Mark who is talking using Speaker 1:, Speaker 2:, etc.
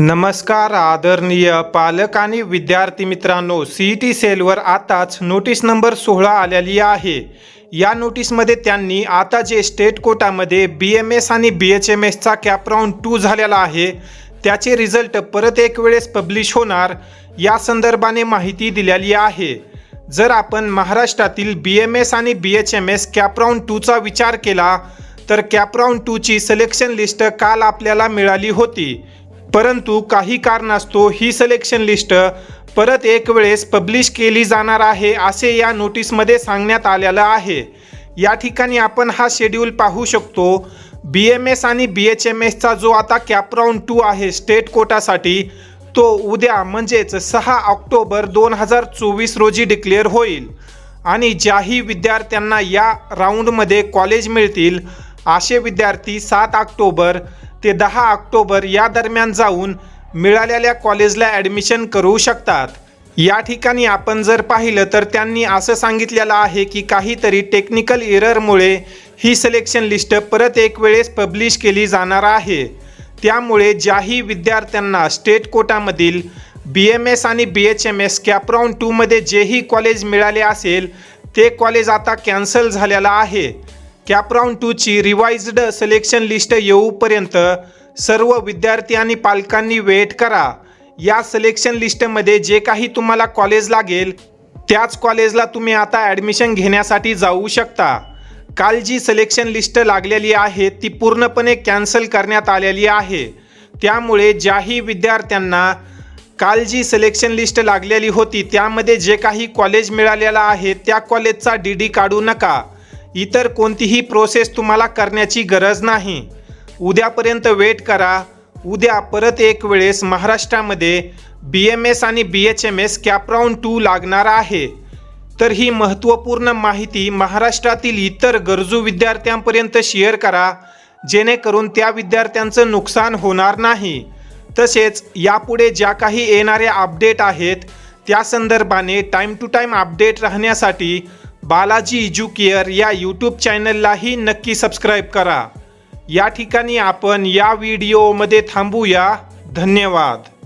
Speaker 1: नमस्कार आदरणीय पालक आणि विद्यार्थी मित्रांनो सी ई टी सेलवर आताच नोटीस नंबर सोळा आलेली आहे. या नोटीसमध्ये त्यांनी आता जे स्टेट कोटामध्ये बी एम एस आणि बी एच एम एसचा कॅप राऊंड टू झालेला आहे त्याचे रिझल्ट परत एक वेळेस पब्लिश होणार या संदर्भाने माहिती दिलेली आहे. जर आपण महाराष्ट्रातील बी एम एस आणि B H M S CAP round टूचा विचार केला तर कॅप राऊंड टूची सिलेक्शन लिस्ट काल आपल्याला मिळाली होती. परंतु काही कारणास्तव ही सिलेक्शन लिस्ट परत एक वेळेस पब्लिश केली जाणार आहे असे या नोटीसमध्ये सांगण्यात आलेलं आहे. या ठिकाणी आपण हा शेड्यूल पाहू शकतो. बी एम एस आणि बी एच एम एसचा जो आता कॅपराऊंड टू आहे स्टेट कोटासाठी तो उद्या म्हणजेच सहा ऑक्टोबर दोन हजार चोवीस रोजी डिक्लेअर होईल. आणि ज्याही विद्यार्थ्यांना या राऊंडमध्ये कॉलेज मिळतील असे विद्यार्थी सात ऑक्टोबर ते दहा ऑक्टोबर या दरम्यान जाऊन मिळालेल्या कॉलेजला ॲडमिशन करू शकतात. या ठिकाणी आपण जर पाहिलं तर त्यांनी असं सांगितलेलं आहे की काहीतरी टेक्निकल एररमुळे ही सिलेक्शन लिस्ट परत एक वेळेस पब्लिश केली जाणार आहे. त्यामुळे ज्याही विद्यार्थ्यांना स्टेट कोटामधील बी एम एस आणि B H M S CAP round टूमध्ये जेही कॉलेज मिळाले असेल ते कॉलेज आता कॅन्सल झालेलं आहे. कॅपराऊंड टूची रिवाइज्ड सिलेक्शन लिस्ट येऊपर्यंत सर्व विद्यार्थी आणि पालकांनी वेट करा. या सिलेक्शन लिस्टमध्ये जे काही तुम्हाला कॉलेज लागेल त्याच कॉलेजला तुम्ही आता ॲडमिशन घेण्यासाठी जाऊ शकता. काल जी सिलेक्शन लिस्ट लागलेली आहे ती पूर्णपणे कॅन्सल करण्यात आलेली आहे. त्यामुळे ज्याही विद्यार्थ्यांना काल जी सिलेक्शन लिस्ट लागलेली होती त्यामध्ये जे काही कॉलेज मिळालेलं आहे त्या कॉलेजचा डी डी काढू नका. इतर कोणतीही प्रोसेस तुम्हाला करण्याची गरज नाही. उद्यापर्यंत वेट करा. उद्या परत एक वेळेस महाराष्ट्रामध्ये बी एम एस आणि B H M S CAP round two लागणार आहे. तर ही महत्त्वपूर्ण माहिती महाराष्ट्रातील इतर गरजू विद्यार्थ्यांपर्यंत शेअर करा. जेणेकरून त्या विद्यार्थ्यांचं नुकसान होणार नाही. तसेच यापुढे ज्या काही येणाऱ्या अपडेट आहेत त्या संदर्भाने टाईम टू टाईम अपडेट राहण्यासाठी बालाजी एज्युकेअर या यूट्यूब चॅनललाही नक्की सबस्क्राईब करा. या ठिकाणी आपण या व्हिडिओमध्ये थांबूया. धन्यवाद.